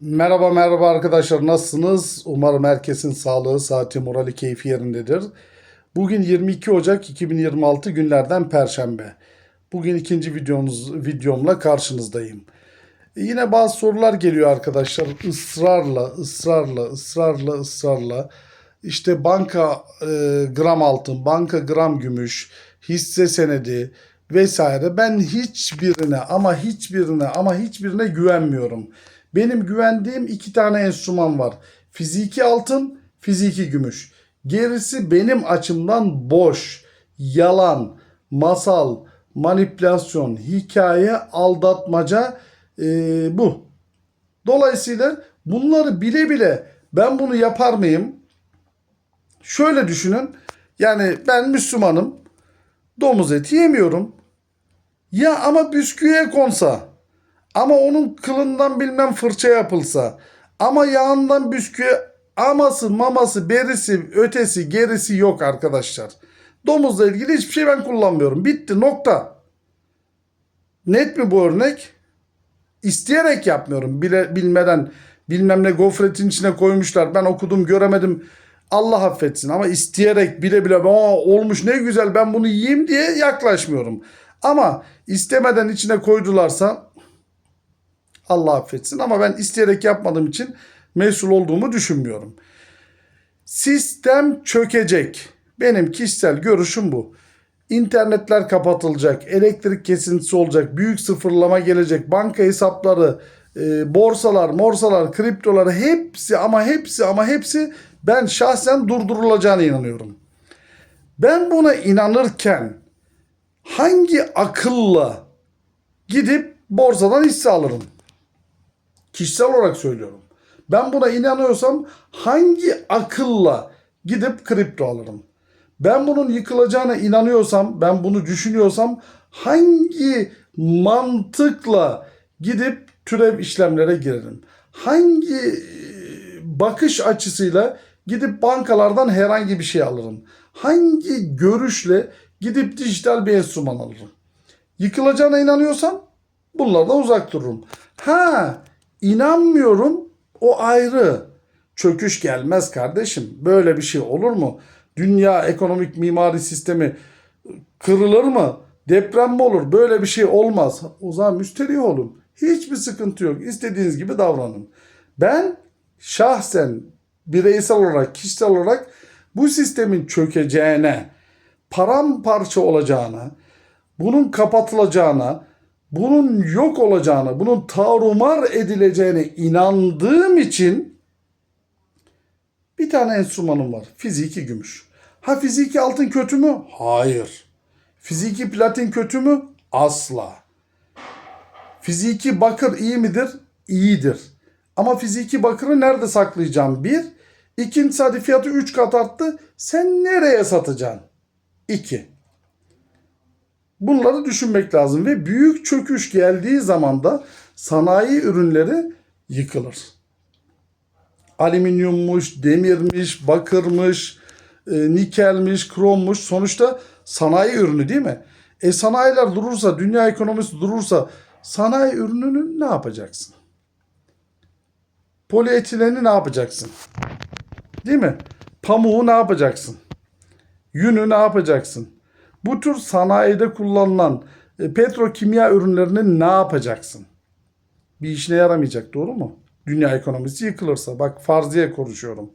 Merhaba merhaba arkadaşlar nasılsınız? Umarım herkesin sağlığı, saati, morali, keyfi yerindedir. Bugün 22 Ocak 2026 günlerden Perşembe. Bugün ikinci videomuz, videomla karşınızdayım. E, Yine bazı sorular geliyor arkadaşlar. Israrla, ısrarla, ısrarla, ısrarla. İşte banka e, gram altın, banka gram gümüş, hisse senedi vesaire. Ben hiçbirine ama hiçbirine ama hiçbirine güvenmiyorum. Benim güvendiğim iki tane enstrüman var. Fiziki altın, fiziki gümüş. Gerisi benim açımdan boş, yalan, masal, manipülasyon, hikaye, aldatmaca eee, bu. Dolayısıyla bunları bile bile ben bunu yapar mıyım? Şöyle düşünün. Yani ben Müslümanım. Domuz eti yemiyorum. Ya ama bisküviye konsa. Ama onun kılından bilmem fırça yapılsa. Ama yağından bisküvi aması maması berisi ötesi gerisi yok arkadaşlar. Domuzla ilgili hiçbir şey ben kullanmıyorum. Bitti nokta. Net mi bu örnek? İsteyerek yapmıyorum. Bile, bilmeden bilmem ne gofretin içine koymuşlar. Ben okudum göremedim. Allah affetsin ama isteyerek bile bile Aa, olmuş ne güzel ben bunu yiyeyim diye yaklaşmıyorum. Ama istemeden içine koydularsa Allah affetsin ama ben isteyerek yapmadığım için mesul olduğumu düşünmüyorum. Sistem çökecek. Benim kişisel görüşüm bu. İnternetler kapatılacak, elektrik kesintisi olacak, büyük sıfırlama gelecek, banka hesapları, e, borsalar, morsalar, kriptolar hepsi ama hepsi ama hepsi ben şahsen durdurulacağına inanıyorum. Ben buna inanırken hangi akılla gidip borsadan hisse alırım? Kişisel olarak söylüyorum. Ben buna inanıyorsam hangi akılla gidip kripto alırım? Ben bunun yıkılacağına inanıyorsam, ben bunu düşünüyorsam hangi mantıkla gidip türev işlemlere girerim? Hangi e, bakış açısıyla gidip bankalardan herhangi bir şey alırım? Hangi görüşle gidip dijital bir enstrüman alırım? Yıkılacağına inanıyorsam bunlardan uzak dururum. Ha inanmıyorum o ayrı. Çöküş gelmez kardeşim. Böyle bir şey olur mu? Dünya ekonomik mimari sistemi kırılır mı? Deprem mi olur? Böyle bir şey olmaz. O zaman müsterih olun. Hiçbir sıkıntı yok. İstediğiniz gibi davranın. Ben şahsen bireysel olarak, kişisel olarak bu sistemin çökeceğine, paramparça olacağına, bunun kapatılacağına, bunun yok olacağına, bunun tarumar edileceğine inandığım için bir tane enstrümanım var. Fiziki gümüş. Ha fiziki altın kötü mü? Hayır. Fiziki platin kötü mü? Asla. Fiziki bakır iyi midir? İyidir. Ama fiziki bakırı nerede saklayacağım? Bir. İkincisi hadi fiyatı 3 kat arttı. Sen nereye satacaksın? İki. Bunları düşünmek lazım ve büyük çöküş geldiği zaman da sanayi ürünleri yıkılır. Alüminyummuş, demirmiş, bakırmış, e, nikelmiş, krommuş sonuçta sanayi ürünü değil mi? E sanayiler durursa, dünya ekonomisi durursa sanayi ürününü ne yapacaksın? Polietileni ne yapacaksın? Değil mi? Pamuğu ne yapacaksın? Yünü ne yapacaksın? Bu tür sanayide kullanılan e, petrokimya ürünlerini ne yapacaksın? Bir işine yaramayacak doğru mu? Dünya ekonomisi yıkılırsa. Bak farziye konuşuyorum.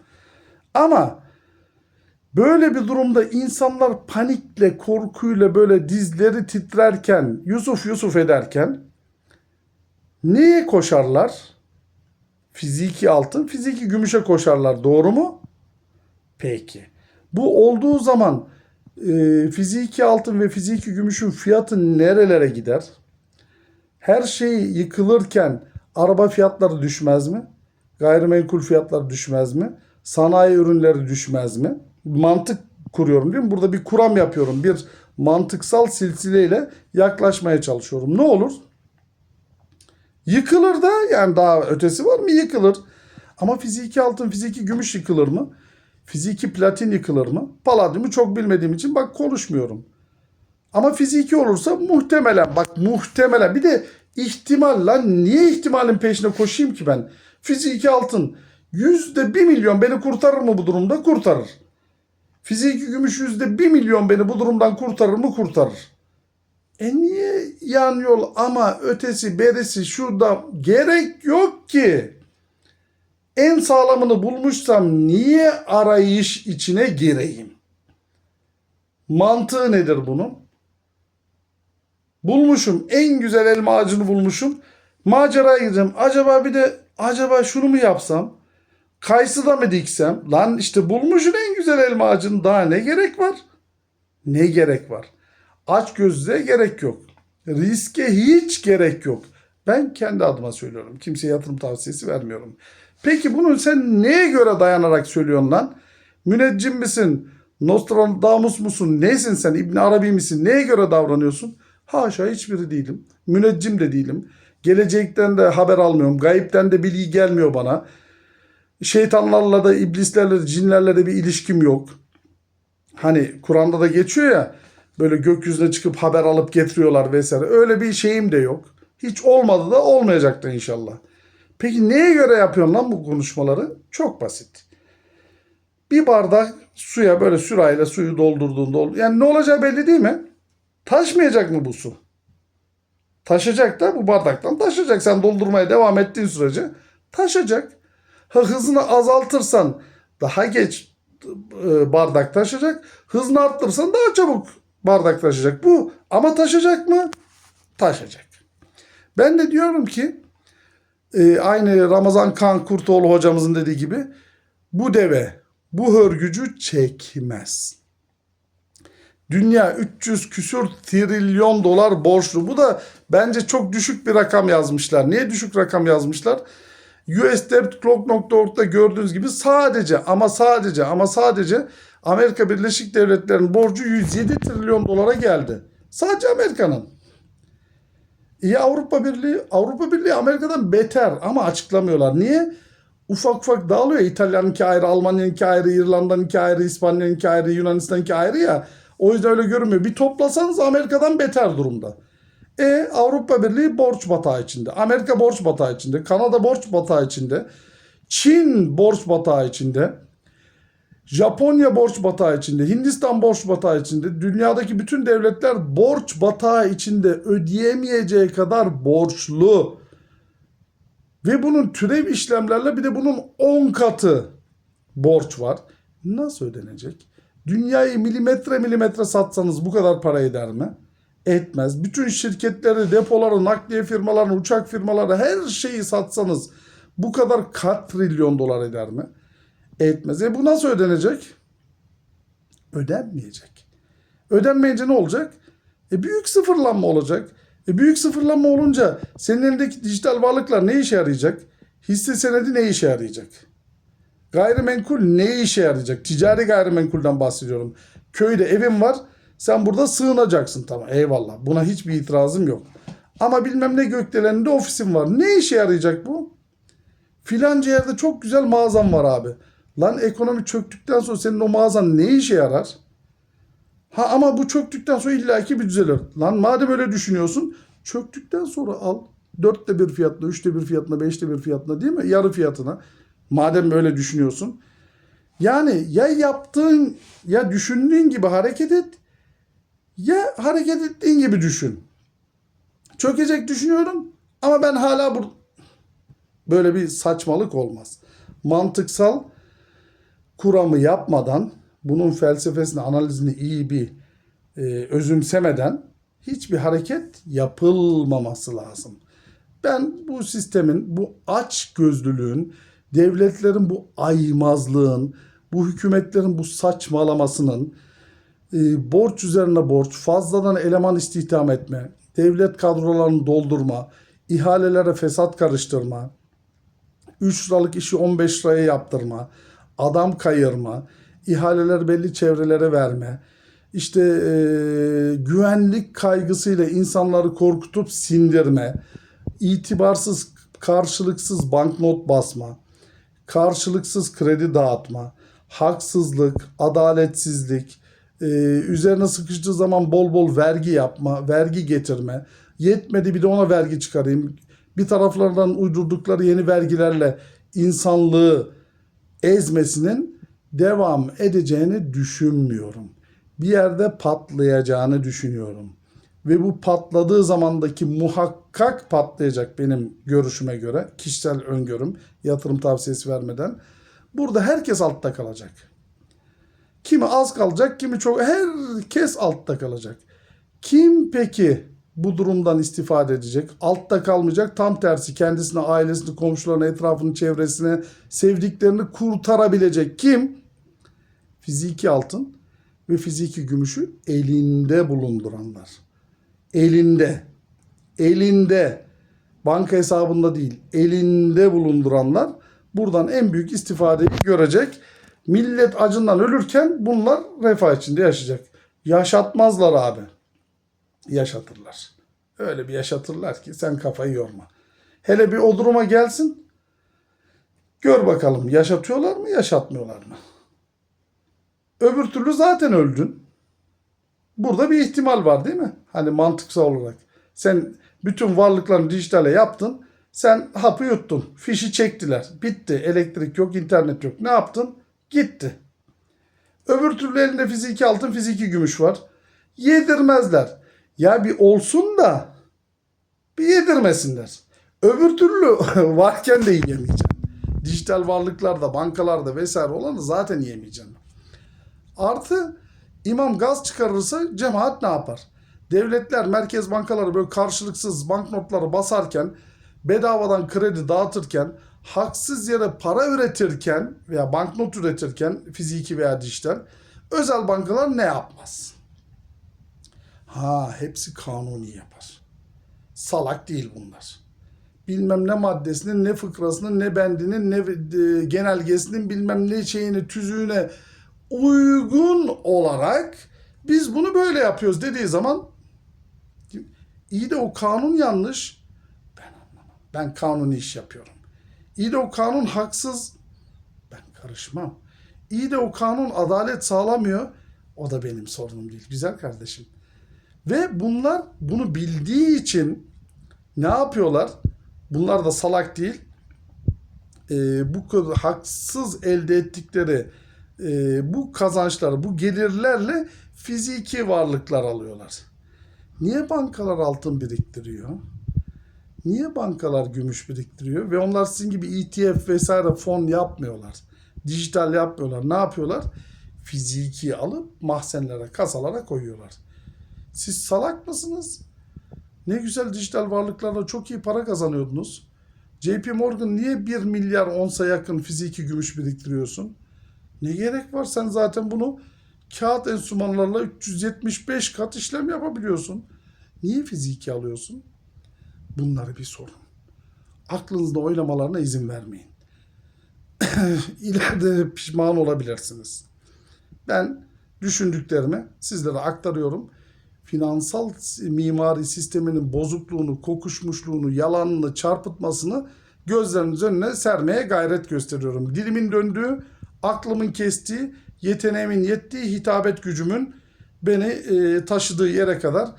Ama böyle bir durumda insanlar panikle, korkuyla böyle dizleri titrerken, Yusuf Yusuf ederken neye koşarlar? Fiziki altın, fiziki gümüşe koşarlar. Doğru mu? Peki. Bu olduğu zaman e, fiziki altın ve fiziki gümüşün fiyatı nerelere gider? Her şey yıkılırken araba fiyatları düşmez mi? Gayrimenkul fiyatları düşmez mi? Sanayi ürünleri düşmez mi? Mantık kuruyorum değil mi? Burada bir kuram yapıyorum. Bir mantıksal silsileyle yaklaşmaya çalışıyorum. Ne olur? Yıkılır da yani daha ötesi var mı? Yıkılır. Ama fiziki altın, fiziki gümüş yıkılır mı? Fiziki platin yıkılır mı? Paladyumu çok bilmediğim için bak konuşmuyorum. Ama fiziki olursa muhtemelen bak muhtemelen bir de ihtimal lan niye ihtimalin peşine koşayım ki ben? Fiziki altın yüzde bir milyon beni kurtarır mı bu durumda? Kurtarır. Fiziki gümüş yüzde bir milyon beni bu durumdan kurtarır mı? Kurtarır. E niye yan yol ama ötesi berisi şurada gerek yok ki. En sağlamını bulmuşsam niye arayış içine gireyim? Mantığı nedir bunun? Bulmuşum. En güzel elma ağacını bulmuşum. Maceraya gireceğim. Acaba bir de acaba şunu mu yapsam? Kayısı da mı diksem? Lan işte bulmuşsun en güzel elma ağacını. Daha ne gerek var? Ne gerek var? Aç gözlüğe gerek yok. Riske hiç gerek yok. Ben kendi adıma söylüyorum. Kimseye yatırım tavsiyesi vermiyorum. Peki bunu sen neye göre dayanarak söylüyorsun lan? Müneccim misin? Nostradamus musun? Neysin sen? İbn Arabi misin? Neye göre davranıyorsun? Haşa hiçbiri değilim. Müneccim de değilim. Gelecekten de haber almıyorum. Gayipten de bilgi gelmiyor bana. Şeytanlarla da iblislerle de cinlerle de bir ilişkim yok. Hani Kur'an'da da geçiyor ya böyle gökyüzüne çıkıp haber alıp getiriyorlar vesaire. Öyle bir şeyim de yok. Hiç olmadı da olmayacak da inşallah. Peki neye göre yapıyorsun lan bu konuşmaları? Çok basit. Bir bardak suya böyle sürayla suyu doldurduğunda ol- yani ne olacağı belli değil mi? Taşmayacak mı bu su? Taşacak da bu bardaktan taşacak. Sen doldurmaya devam ettiğin sürece taşacak. Ha, hızını azaltırsan daha geç e, bardak taşacak. Hızını arttırırsan daha çabuk bardak taşacak. Bu ama taşacak mı? Taşacak. Ben de diyorum ki e, aynı Ramazan Kan Kurtoğlu hocamızın dediği gibi bu deve bu hörgücü çekmez. Dünya 300 küsür trilyon dolar borçlu. Bu da bence çok düşük bir rakam yazmışlar. Niye düşük rakam yazmışlar? USDebtClock.org'da gördüğünüz gibi sadece ama sadece ama sadece Amerika Birleşik Devletleri'nin borcu 107 trilyon dolara geldi. Sadece Amerika'nın. İyi Avrupa Birliği, Avrupa Birliği Amerika'dan beter ama açıklamıyorlar. Niye? Ufak ufak dağılıyor. ya. İtalya'nınki ayrı, Almanya'nınki ayrı, İrlanda'nınki ayrı, İspanya'nınki ayrı, Yunanistan'ınki ayrı ya. O yüzden öyle görünmüyor. Bir toplasanız Amerika'dan beter durumda. E Avrupa Birliği borç batağı içinde. Amerika borç batağı içinde. Kanada borç batağı içinde. Çin borç batağı içinde. Japonya borç batağı içinde. Hindistan borç batağı içinde. Dünyadaki bütün devletler borç batağı içinde ödeyemeyeceği kadar borçlu. Ve bunun türev işlemlerle bir de bunun 10 katı borç var. Nasıl ödenecek? Dünyayı milimetre milimetre satsanız bu kadar para eder mi? Etmez. Bütün şirketleri, depoları, nakliye firmalarını, uçak firmaları her şeyi satsanız bu kadar kat trilyon dolar eder mi? Etmez. E bu nasıl ödenecek? Ödenmeyecek. Ödenmeyince ne olacak? E büyük sıfırlanma olacak. E büyük sıfırlanma olunca senin elindeki dijital varlıklar ne işe yarayacak? Hisse senedi ne işe yarayacak? Gayrimenkul ne işe yarayacak? Ticari gayrimenkulden bahsediyorum. Köyde evin var. Sen burada sığınacaksın tamam eyvallah. Buna hiçbir itirazım yok. Ama bilmem ne gökdeleninde ofisin var. Ne işe yarayacak bu? Filanca yerde çok güzel mağazan var abi. Lan ekonomi çöktükten sonra senin o mağazan ne işe yarar? Ha ama bu çöktükten sonra illaki bir düzelir. Lan madem öyle düşünüyorsun çöktükten sonra al. Dörtte bir fiyatına, üçte bir fiyatına, beşte bir fiyatına değil mi? Yarı fiyatına. Madem böyle düşünüyorsun. Yani ya yaptığın ya düşündüğün gibi hareket et ya hareket ettiğin gibi düşün. Çökecek düşünüyorum ama ben hala bu böyle bir saçmalık olmaz. Mantıksal kuramı yapmadan bunun felsefesini, analizini iyi bir e, özümsemeden hiçbir hareket yapılmaması lazım. Ben bu sistemin, bu aç gözlülüğün, devletlerin bu aymazlığın, bu hükümetlerin bu saçmalamasının, e, borç üzerine borç, fazladan eleman istihdam etme, devlet kadrolarını doldurma, ihalelere fesat karıştırma, 3 liralık işi 15 liraya yaptırma, adam kayırma, ihaleler belli çevrelere verme, işte e, güvenlik kaygısıyla insanları korkutup sindirme, itibarsız, karşılıksız banknot basma, karşılıksız kredi dağıtma, haksızlık, adaletsizlik, e, üzerine sıkıştığı zaman bol bol vergi yapma, vergi getirme, yetmedi bir de ona vergi çıkarayım, bir taraflardan uydurdukları yeni vergilerle insanlığı ezmesinin devam edeceğini düşünmüyorum. Bir yerde patlayacağını düşünüyorum. Ve bu patladığı zamandaki muhakkak patlayacak benim görüşüme göre, kişisel öngörüm, yatırım tavsiyesi vermeden. Burada herkes altta kalacak. Kimi az kalacak, kimi çok. Herkes altta kalacak. Kim peki bu durumdan istifade edecek? Altta kalmayacak. Tam tersi kendisini, ailesini, komşularını, etrafını, çevresini, sevdiklerini kurtarabilecek. Kim? Fiziki altın ve fiziki gümüşü elinde bulunduranlar. Elinde. Elinde. Banka hesabında değil. Elinde bulunduranlar buradan en büyük istifadeyi görecek. Millet acından ölürken bunlar refah içinde yaşayacak. Yaşatmazlar abi. Yaşatırlar. Öyle bir yaşatırlar ki sen kafayı yorma. Hele bir o duruma gelsin. Gör bakalım yaşatıyorlar mı yaşatmıyorlar mı? Öbür türlü zaten öldün. Burada bir ihtimal var değil mi? Hani mantıksal olarak. Sen bütün varlıklarını dijitale yaptın. Sen hapı yuttun. Fişi çektiler. Bitti. Elektrik yok, internet yok. Ne yaptın? Gitti. Öbür türlü elinde fiziki altın, fiziki gümüş var. Yedirmezler. Ya bir olsun da bir yedirmesinler. Öbür türlü varken de yiyemeyeceksin. Dijital varlıklarda, bankalarda vesaire olanı zaten yiyemeyeceksin. Artı imam gaz çıkarırsa cemaat ne yapar? Devletler, merkez bankaları böyle karşılıksız banknotları basarken, bedavadan kredi dağıtırken, haksız yere para üretirken veya banknot üretirken fiziki veya dijital özel bankalar ne yapmaz? Ha hepsi kanuni yapar. Salak değil bunlar. Bilmem ne maddesinin, ne fıkrasının, ne bendinin, ne e, genelgesinin bilmem ne şeyini, tüzüğüne uygun olarak biz bunu böyle yapıyoruz dediği zaman iyi de o kanun yanlış. Ben anlamam. Ben kanuni iş yapıyorum. İyi de o kanun haksız. Ben karışmam. İyi de o kanun adalet sağlamıyor. O da benim sorunum değil. Güzel kardeşim. Ve bunlar bunu bildiği için ne yapıyorlar? Bunlar da salak değil. Ee, bu kadar haksız elde ettikleri e, bu kazançları, bu gelirlerle fiziki varlıklar alıyorlar. Niye bankalar altın biriktiriyor? Niye bankalar gümüş biriktiriyor? Ve onlar sizin gibi ETF vesaire fon yapmıyorlar. Dijital yapmıyorlar. Ne yapıyorlar? Fiziki alıp mahzenlere, kasalara koyuyorlar. Siz salak mısınız? Ne güzel dijital varlıklarla çok iyi para kazanıyordunuz. JP Morgan niye 1 milyar onsa yakın fiziki gümüş biriktiriyorsun? Ne gerek var? Sen zaten bunu kağıt enstrümanlarla 375 kat işlem yapabiliyorsun. Niye fiziki alıyorsun? Bunları bir sorun. Aklınızda oynamalarına izin vermeyin. İleride pişman olabilirsiniz. Ben düşündüklerimi sizlere aktarıyorum. Finansal mimari sisteminin bozukluğunu, kokuşmuşluğunu, yalanını, çarpıtmasını gözleriniz önüne sermeye gayret gösteriyorum. Dilimin döndüğü, aklımın kestiği, yeteneğimin yettiği, hitabet gücümün beni e, taşıdığı yere kadar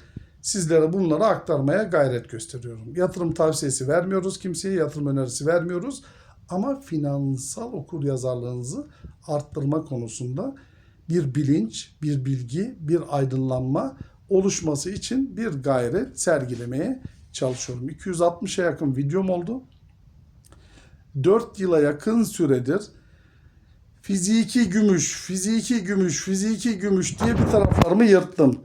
sizlere bunları aktarmaya gayret gösteriyorum. Yatırım tavsiyesi vermiyoruz kimseye, yatırım önerisi vermiyoruz. Ama finansal okur yazarlığınızı arttırma konusunda bir bilinç, bir bilgi, bir aydınlanma oluşması için bir gayret sergilemeye çalışıyorum. 260'a yakın videom oldu. 4 yıla yakın süredir fiziki gümüş, fiziki gümüş, fiziki gümüş diye bir taraflarımı yırttım.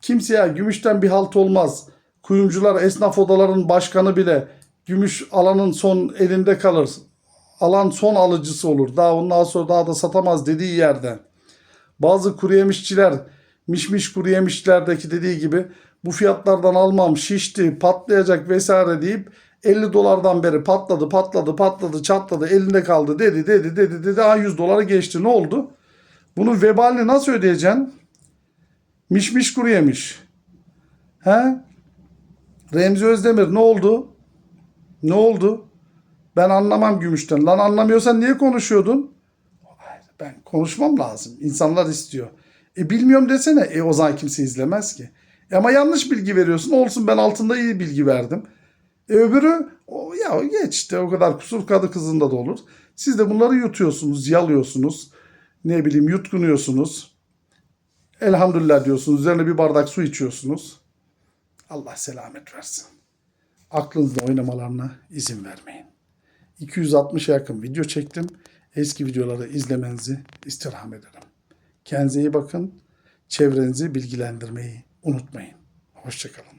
Kimseye gümüşten bir halt olmaz. Kuyumcular, esnaf odaların başkanı bile gümüş alanın son elinde kalır. Alan son alıcısı olur. Daha ondan sonra daha da satamaz dediği yerde. Bazı kuru yemişçiler, mişmiş kuru yemişçilerdeki dediği gibi bu fiyatlardan almam şişti, patlayacak vesaire deyip 50 dolardan beri patladı, patladı, patladı, çatladı, elinde kaldı dedi, dedi, dedi, dedi. Aa 100 dolara geçti. Ne oldu? Bunun vebalini nasıl ödeyeceksin? Mişmiş kuru yemiş. He? Remzi Özdemir ne oldu? Ne oldu? Ben anlamam gümüşten. Lan anlamıyorsan niye konuşuyordun? Ben konuşmam lazım. İnsanlar istiyor. E bilmiyorum desene. E o zaman kimse izlemez ki. E, ama yanlış bilgi veriyorsun. Olsun ben altında iyi bilgi verdim. E öbürü O ya geç işte o kadar kusur kadı kızında da olur. Siz de bunları yutuyorsunuz, yalıyorsunuz. Ne bileyim yutkunuyorsunuz. Elhamdülillah diyorsunuz. Üzerine bir bardak su içiyorsunuz. Allah selamet versin. Aklınızla oynamalarına izin vermeyin. 260'a yakın video çektim. Eski videoları izlemenizi istirham ederim. Kendinize iyi bakın. Çevrenizi bilgilendirmeyi unutmayın. Hoşçakalın.